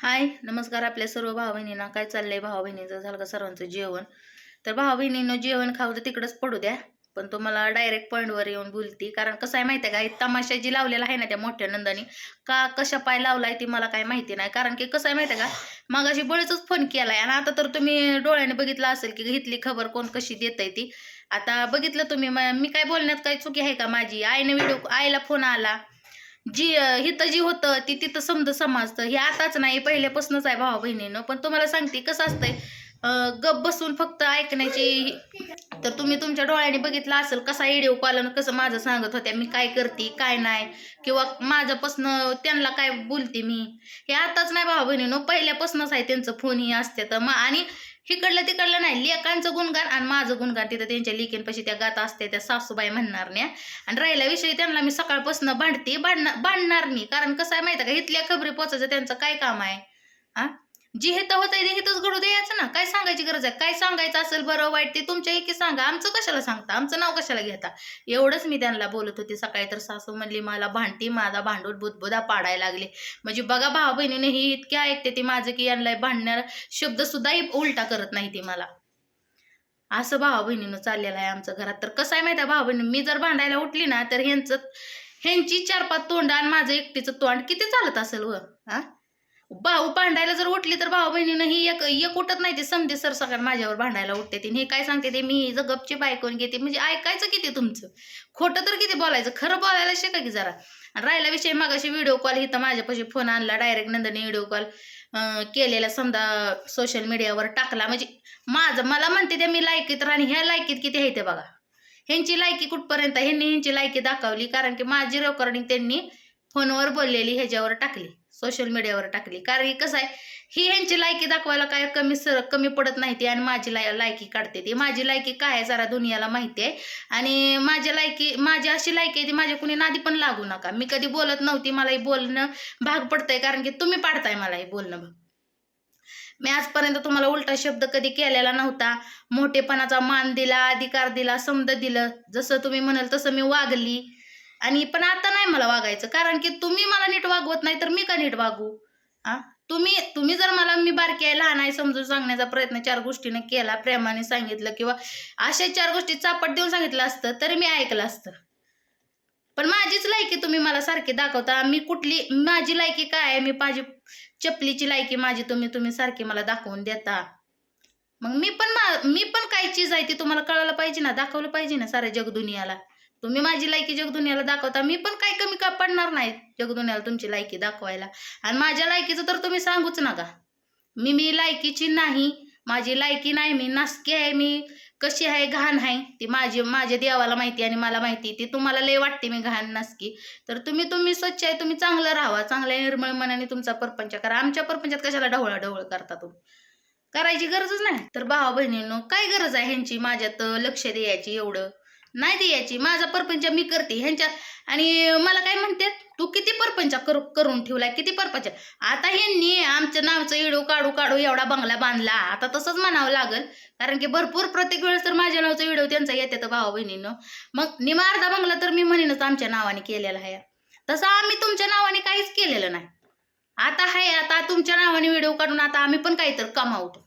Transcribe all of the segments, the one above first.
हाय नमस्कार आपल्या सर्व भाव बहिणींना काय चाललंय भाऊ बहिणीचं झालं का सर्वांचं जेवण? तर भाऊ बहिणीनं जेवण खाऊ तर तिकडंच पडू द्या. पण तुम्हाला डायरेक्ट पॉईंटवर येऊन बोलती. कारण कसं आहे माहिती आहे का तमाशा जी लावलेला आहे ना त्या मोठ्या नंदानी का कशा पाय लावलाय ती मला काय माहिती नाही. कारण की कसं आहे माहिती आहे का मागाशी बळीच फोन केलाय. आणि आता तर तुम्ही डोळ्याने बघितलं असेल की घेतली खबर कोण कशी देत आहे ती. आता बघितलं तुम्ही मी काय बोलण्यात काही चुकी आहे का माझी? आईने व्हिडिओ आईला फोन आला. जी हिथं जी होतं ती तिथं समज समजतं. हे आताच नाही पहिल्यापासूनच आहे भावा बहिणीनं. पण तुम्हाला सांगते कसं असतंय गप बसून फक्त ऐकण्याची तर तुम्ही तुमच्या डोळ्याने बघितलं असेल कसा व्हिडिओ कॉलन कसं माझं सांगत होत्या मी काय करते काय नाही किंवा माझ्यापासनं त्यांना काय बोलते मी. हे आताच नाही भावा बहिणीनो पहिल्यापासूनच आहे त्यांचं फोन ही असते तर मग आणि हिकडलं तिकडलं नाही. लेकांचं गुणगान आणि माझं गुणगान तिथं त्यांच्या लिकेनपाशी त्या गात असते त्या सासूबाई म्हणणार नाही. आणि राहिला विषयी त्यांना मी सकाळपासून भांडते भांडणार भांडणार नाही. कारण कसं आहे माहिती आहे का? इथल्या खबरी पोचायचं त्यांचं काय काम आहे? हा? जी हे होत आहे ते हिथंच घडू द्यायचं ना. काय सांगायची गरज आहे? काय सांगायचं असेल बरं वाईट ते तुमच्या एकी सांगा. आमचं कशाला सांगता? आमचं नाव कशाला घेता? एवढंच मी त्यांना बोलत होते. सकाळी तर सासू म्हणली मला भांडती माझा भांडून बुदबुदा पाडायला लागले. म्हणजे बघा भावा बहिणीने ही इतकी ऐकते ती माझं की यांना भांडणार शब्दसुद्धाही उलटा करत नाही ती मला. असं भावा बहिणीनं चाललेलं आहे आमचं घरात. तर कसं आहे माहिती आहे भावा बहिणी? मी जर भांडायला उठली ना तर ह्यांचं ह्यांची चार पाच तोंड आणि माझं एकटीचं तोंड किती चालत असेल व? हा भाऊ भांडायला जर उठली तर भाऊ बहिणीनं ही एक एक उठत नाही ते समजे सर सगळ्यात माझ्यावर भांडायला उठते ती. हे काय सांगते ते? मी जर गपची बायकोन घेते. म्हणजे ऐकायचं किती तुमचं? खोटं तर किती बोलायचं? खरं बोलायला शिका की जरा. राहिला विषय मागाशी व्हिडिओ कॉल इथं माझ्यापाशी फोन आणला. डायरेक्ट नंदनी व्हिडिओ कॉल केलेला समजा सोशल मीडियावर टाकला. म्हणजे माझं मला म्हणते ते मी लायकीत आणि ह्या लायकीत किती आहे ते बघा. ह्यांची लायकी कुठपर्यंत? ह्यांनी ह्यांची लायकी दाखवली. कारण की माझी रेकॉर्डिंग त्यांनी फोनवर बोललेली ह्याच्यावर टाकली. सोशल मीडियावर टाकली. कारण की कसं आहे ही ह्यांची लायकी दाखवायला काय कमी सर कमी पडत नाही ती आणि माझी लाय लायकी काढते ती. माझी लायकी काय आहे जरा दुनियाला माहिती आहे. आणि माझ्या लायकी माझी अशी लायकी आहे ती माझ्या कुणी नादी पण लागू नका. मी कधी बोलत नव्हती मला हे बोलणं भाग पडतंय कारण की तुम्ही पाडताय मला हे बोलणं भाग. मी आजपर्यंत तुम्हाला उलटा शब्द कधी केलेला नव्हता. मोठेपणाचा मान दिला अधिकार दिला समज दिलं. जसं तुम्ही म्हणाल तसं मी वागली. आणि पण आता नाही मला वागायचं कारण की तुम्ही मला नीट वागवत नाही तर मी का नीट वागू? आ तुम्ही तुम्ही जर मला मी बारकी आहे लहान आहे समजून सांगण्याचा प्रयत्न चार गोष्टीनं केला प्रेमाने सांगितलं किंवा अशा चार गोष्टी चापट देऊन सांगितलं असतं तरी मी ऐकलं असतं. पण माझीच लायकी तुम्ही मला सारखी दाखवता. मी कुठली माझी लायकी काय आहे? मी माझी चपलीची लायकी माझी तुम्ही तुम्ही सारखी मला दाखवून देता. मग मी पण मा- मी पण काय चीज आहे ती तुम्हाला कळायला पाहिजे ना दाखवलं पाहिजे ना साऱ्या जगदुनियाला? तुम्ही माझी लायकी जगदुनियाला दाखवता. मी पण काय कमी का पडणार नाही जगदुनियाला तुमची लायकी दाखवायला. आणि माझ्या लायकीचं तर तुम्ही सांगूच नका. मी मी लायकीची नाही. माझी लायकी नाही. मी नासकी आहे. मी कशी आहे? घाण आहे. ती माझी माझ्या देवाला माहिती आणि मला माहिती ती तुम्हाला लय वाटते मी घाण नासकी. तर तुम्ही तुम्ही स्वच्छ आहे. तुम्ही चांगलं राहा. चांगल्या निर्मळ मनाने तुमचा परपंच करा. आमच्या परपंचात कशाला ढवळा ढवळ करता तुम्ही? करायची गरजच नाही. तर भावा बहिणींनो काय गरज आहे ह्यांची? माझ्यात लक्ष द्यायची एवढं. नाही द्यायची माझा परपंच मी करते ह्यांच्या. आणि मला काय म्हणते तू किती परपंच करू करून ठेवलाय किती परपंच? आता ह्यांनी आमच्या नावचं इडू काढू काढू एवढा बंगला बांधला. आता तसंच म्हणावं लागल. कारण की भरपूर प्रत्येक वेळेस तर माझ्या नावचं इडो त्यांचा येते तर भावा बहिणीनं. मग निमा अर्धा बंगला तर मी म्हणेनच आमच्या नावाने केलेला आहे. तसं आम्ही तुमच्या नावाने काहीच केलेलं नाही. आता आहे आता तुमच्या नावाने व्हिडिओ काढून आता आम्ही पण काहीतरी कमावतो.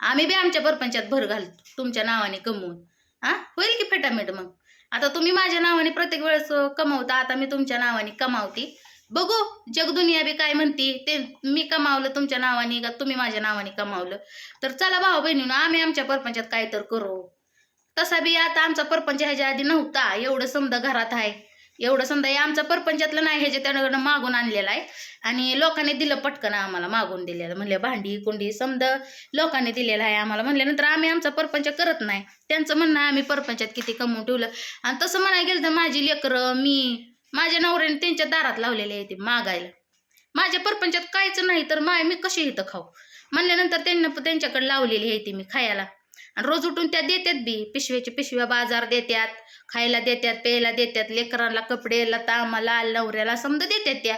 आम्ही बी आमच्या परपंचात भर घालतो तुमच्या नावाने कमवून. हा? होईल की फेटामेट मग? आता तुम्ही माझ्या नावाने प्रत्येक वेळेस कमावता आता मी तुमच्या नावाने कमावते. बघू जगदुनिया बी काय म्हणती ते मी कमावलं तुमच्या नावाने का तुम्ही माझ्या नावाने कमावलं? तर चला भाऊ बहिणीनं आम्ही आमच्या परपंचात काय तर करू. तसा बी आता आमचा परपंच ह्याच्या आधी नव्हता एवढं समजा घरात आहे. एवढं समजा हे आमचा परपंचातलं नाही ह्याच्या त्यानं मागून आणलेलं आहे. आणि लोकांनी दिलं पटकन आम्हाला मागून दिलेलं. म्हणले भांडी कुंडी समजा लोकांनी दिलेलं आहे आम्हाला. म्हणल्यानंतर आम्ही आमचा परपंच करत नाही. त्यांचं म्हणणं आम्ही परपंचात किती कमवून ठेवलं. आणि तसं म्हणायला गेलं तर माझी लेकरं मी माझ्या नवऱ्याने त्यांच्या दारात लावलेले आहे ते मागायला. माझ्या परपंचात कायचं नाही तर माय मी कशी इथं खाऊ? म्हणल्यानंतर त्यांना त्यांच्याकडे लावलेली आहे ती मी खायला. आणि रोज उठून त्या देतात बी. पिशव्याचे पिशव्या बाजार देतात खायला देतात प्यायला देतात लेकरांना कपडे लता मला नवऱ्याला समजा देतात त्या.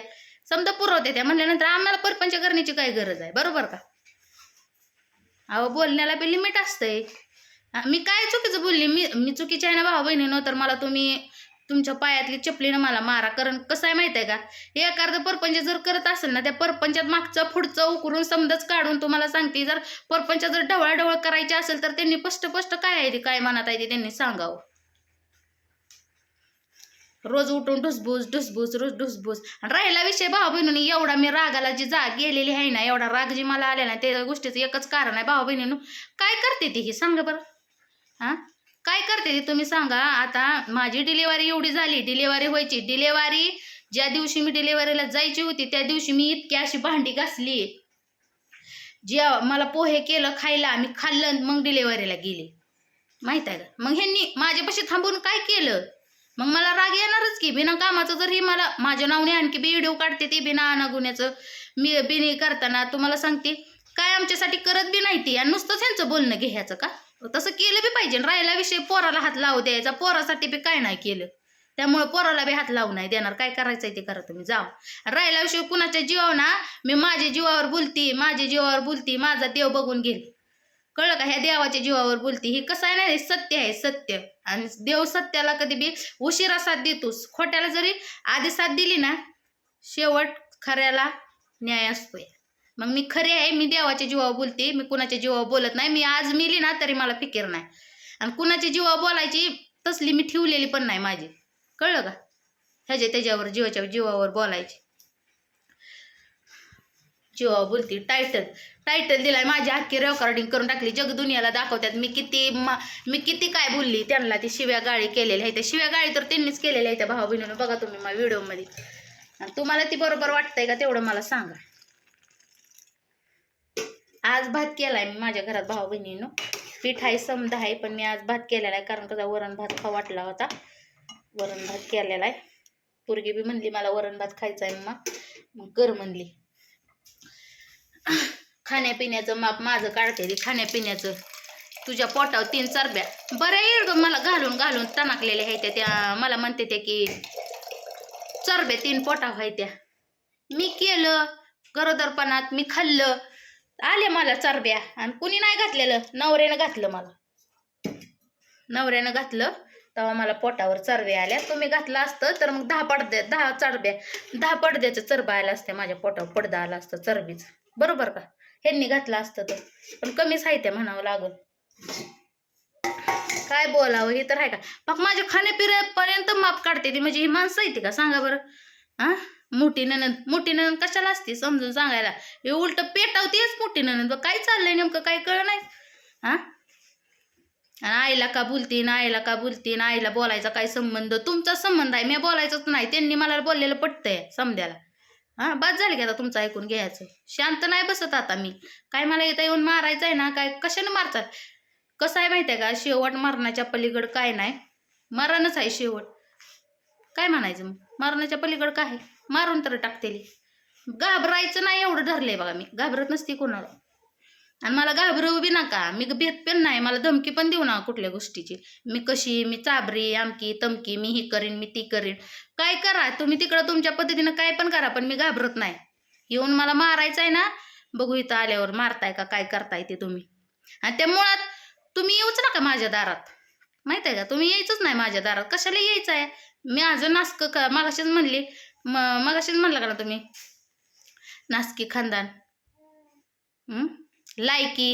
समजा पुरवते त्या. म्हणल्यानंतर आम्हाला परपंच करण्याची काय गरज आहे? बरोबर का? अहो बोलण्याला बी लिमिट असतंय. मी काय चुकीचं बोलली? मी मी चुकीची आहे ना भाऊ बहिणीनं? तर मला तुम्ही तुमच्या पायातली चपलीनं मला मारा. कारण कसं आहे माहिती आहे का? एखादं परपंच जर करत असेल ना त्या परपंचात मागचं पुढचं उकरून समजच काढून तुम्हाला सांगते. जर परपंच जर ढवळाढवळ करायची असेल तर त्यांनी स्पष्ट स्पष्ट काय आहे ते? काय मनात आहे ते त्यांनी सांगावं. रोज उठून ढुसभूस ढुसभूस रोज ढुसभूस. आणि राहिला विषय भाऊ बहिणी एवढा मी रागाला जी जाग गेलेली आहे ना एवढा राग जी मला आलेला ना त्या गोष्टीचं एकच कारण आहे भाऊ बहिणीनं काय करते ती ही? सांगा बरं. हां? काय करते ती तुम्ही सांगा. आता माझी डिलेवरी एवढी झाली. डिलेवरी व्हायची. डिलेवरी ज्या दिवशी मी डिलेवरीला जायची होती त्या दिवशी मी इतकी अशी भांडी घासली. जे मला पोहे केलं खायला मी खाल्लं आणि मग डिलेवरीला गेली. माहीत आहे का? मग ह्यांनी माझ्यापाशी थांबून काय केलं? मग मला राग येणारच की बिना कामाचं जर ही मला माझ्या नावने आणखी बी व्हिडिओ काढते ती बिना अनागुण्याचं. मी बिनी करताना तुम्हाला सांगते काय आमच्यासाठी करत बी नाही ती. आणि नुसतंच ह्यांचं बोलणं घ्यायचं का? तसं केलं बी पाहिजे. राहिला विषय पोराला हात लावू द्यायचा. पोरासाठी बी काय नाही केलं. त्यामुळे पोराला बी हात लावू नाही देणार. काय करायचंय ते करा तुम्ही. जाऊ राहिला विषय कुणाच्या जीवावर ना मी माझ्या जीवावर बोलती माझ्या जीवावर बोलती माझा देव बघून घेईल. कळलं का? ह्या देवाच्या जीवावर बोलती. ही कसं आहे ना हे सत्य आहे सत्य. आणि देव सत्याला कधी बी उशिरा साथ देतोस. खोट्याला जरी आधी साथ दिली ना शेवट खऱ्याला न्याय असतोय. मग मी खरे आहे मी देवाच्या जीवावर बोलते मी कुणाच्या जीवावर बोलत नाही मी आज मिली ना तरी मला फिकीर नाही. आणि कुणाच्या जीवावर बोलायची तसली मी ठेवलेली पण नाही माझी. कळलं का? ह्याच्या त्याच्यावर जीवाच्या जीवावर बोलायची. जीवावर बोलती टायटल टायटल दिलाय माझी अख्खी रेकॉर्डिंग करून टाकली जगदुनियाला दाखवतात मी किती मा मी किती काय बोलली त्यांना ती शिव्या गाळी केलेल्या आहे त्या शिव्या गाळी तर त्यांनीच केलेल्या आहे त्या भाऊ बहिणीनं बघा तुम्ही माझ्या व्हिडिओमध्ये आणि तुम्हाला ती बरोबर वाटतंय का तेवढं मला सांगा. आज भात केलाय मी माझ्या घरात भाऊ बहिणीनं. पीठ आहे समजा आहे पण मी आज भात केलेला आहे कारण कसा वरण भात खा वाटला होता. वरण भात केलेला आहे. पोरगी बी म्हणली मला वरण भात खायचा आहे मग मग कर म्हणली. खाण्यापिण्याचं माप माझं काढते रे खाण्यापिण्याचं. तुझ्या पोटावर तीन चरब्या. बरं येईल ग मला घालून घालून तणाकलेल्या आहेत त्या. त्या मला म्हणते त्या की चरब्या तीन पोटाव आहेत त्या. मी केलं गरोदरपणात मी खाल्लं. आले मला चरब्या आणि कुणी नाही घातलेलं नवऱ्यानं घातलं मला. नवऱ्यानं घातलं तेव्हा मला पोटावर चरबे आल्या. तुम्ही घातलं असतं तर मग दहा पडद्या दहा चरब्या दहा पडद्याचं चरबा आलं असते माझ्या पोटावर पडदा आला असतं चरबीच. बरोबर का? ह्यांनी घातलं असतं तर. पण कमी साहित्य म्हणावं लागल. काय बोलावं हे तर आहे का? मग माझ्या खाण्यापिण्यापर्यंत माप काढते ती. म्हणजे ही माणसं येते का? सांगा बरं. हां मोठी ननंद मोठी ननंद कशाला असते समजून सांगायला? हे उलट पेटावतीच मोठी ननंद काय चाललंय नेमकं? काय कळ नाही. हा? आणि आईला का बोलतीन आईला का बोलतीन आईला बोलायचा काय संबंध? तुमचा संबंध आहे. मी बोलायचंच नाही. त्यांनी मला बोललेलं पटतंय समध्याला हा? बाद झाली की आता तुमचं ऐकून घ्यायचं. शांत नाही बसत आता मी. काय मला इथं येऊन मारायचं आहे ना? काय कशाने मारतात? कसं आहे माहिती आहे का? शेवट मरणाच्या पलीकडं काय नाही? मरणच आहे शेवट. काय म्हणायचं मग? मरणाच्या पलीकड काय? आहे? मारून तर टाकतेली. घाबरायचं नाही एवढं धरलंय बघा मी. घाबरत नसते कोणाला. आणि मला घाबरवू बी नका. मी भेट पण नाही. मला धमकी पण देऊ नका कुठल्या गोष्टीची. मी कशी मी चाबरी आमकी तमकी मी ही करीन मी ती करीन. काय करा? तुम्ही तिकडं तुमच्या पद्धतीनं काय पण करा पण मी घाबरत नाही. येऊन मला मारायचं आहे ना बघू इथं आल्यावर मारताय का काय करताय ते तुम्ही. आणि त्या मुळात तुम्ही येऊच नका माझ्या दारात. माहीत आहे का? तुम्ही यायचंच नाही माझ्या दारात. कशाला यायचं आहे मी अजून नास्क का मगाशीच म्हणली म मगाशीच म्हणला का ना तुम्ही? नासकी खानदान. लायकी.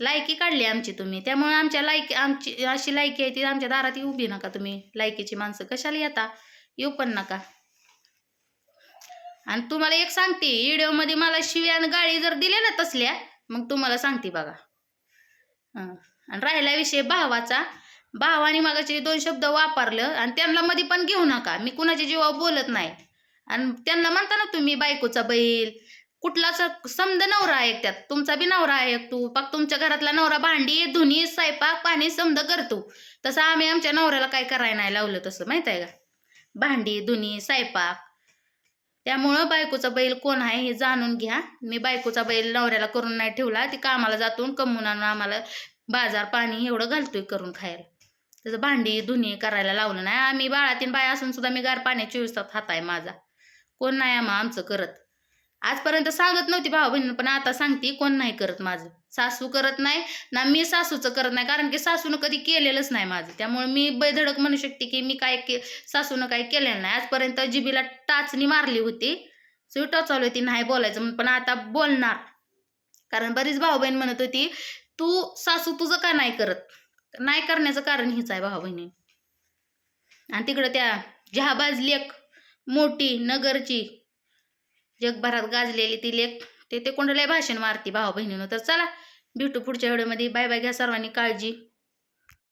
लायकी काढली आमची तुम्ही. त्यामुळे आमच्या लायकी आमची अशी लायकी आहे ती आमच्या दारात उभी नका तुम्ही. लायकीची माणसं कशाला येता? येऊ पण नका. आणि तुम्हाला एक सांगते व्हिडिओमध्ये मला शिव्या आणि गाळी जर दिल्या ना तसल्या मग तुम्हाला सांगते बघा. हां. आणि राहिला विषय भावाचा भावाने मागाचे दोन शब्द वापरलं आणि त्यांना मध्ये पण घेऊ नका. मी कुणाच्या जीवावर बोलत नाही. आणि त्यांना म्हणता ना तुम्ही बायकोचा बैल. कुठलाच समद नवरा आहे त्यात. तुमचा बी नवरा आहे तू. पाक तुमच्या घरातला नवरा भांडी धुनी स्वयंपाक पाणी समद करतो. तसं आम्ही आमच्या नवऱ्याला काय करायला नाही लावलं तसं माहीत आहे का? भांडी धुनी स्वयंपाक. त्यामुळं बायकोचा बैल कोण आहे हे जाणून घ्या. मी बायकोचा बैल नवऱ्याला करून नाही ठेवला. ती कामाला जातून कमवून आणून आम्हाला बाजार पाणी एवढं घालतोय करून खायला. त्याचं भांडी धुणी करायला लावलं नाही. आम्ही बाळातीन बाय असून सुद्धा मी गार पाण्याची चोवीस हात आहे माझा. कोण नाही आम्हा आमचं करत. आजपर्यंत सांगत नव्हती भाऊ बहिणी पण आता सांगते कोण नाही करत माझं. सासू करत नाही ना मी सासूचं करत नाही कारण की सासूनं कधी केलेलंच नाही माझं. त्यामुळे मी बैधडक म्हणू शकते की मी काय के सासूनं काही केलेलं नाही. आजपर्यंत जिबीला टाचणी मारली होती. सुई टोचवली होती नाही बोलायचं म्हणून. पण आता बोलणार. कारण बरीच भाऊ बहीण म्हणत होती तू सासू तुझं का नाही करत? नाही करण्याचं कारण हीच आहे भाऊ बहिणी. आणि तिकडं त्या जहाबाज लेख मोठी नगरची जगभरात गाजलेली ती लेख ते ते कोणालाही भाषण मारती भाऊ बहिणीनं. तर चला भेटू पुढच्या व्हिडिओमध्ये. बाय बाय घ्या सर्वांनी काळजी.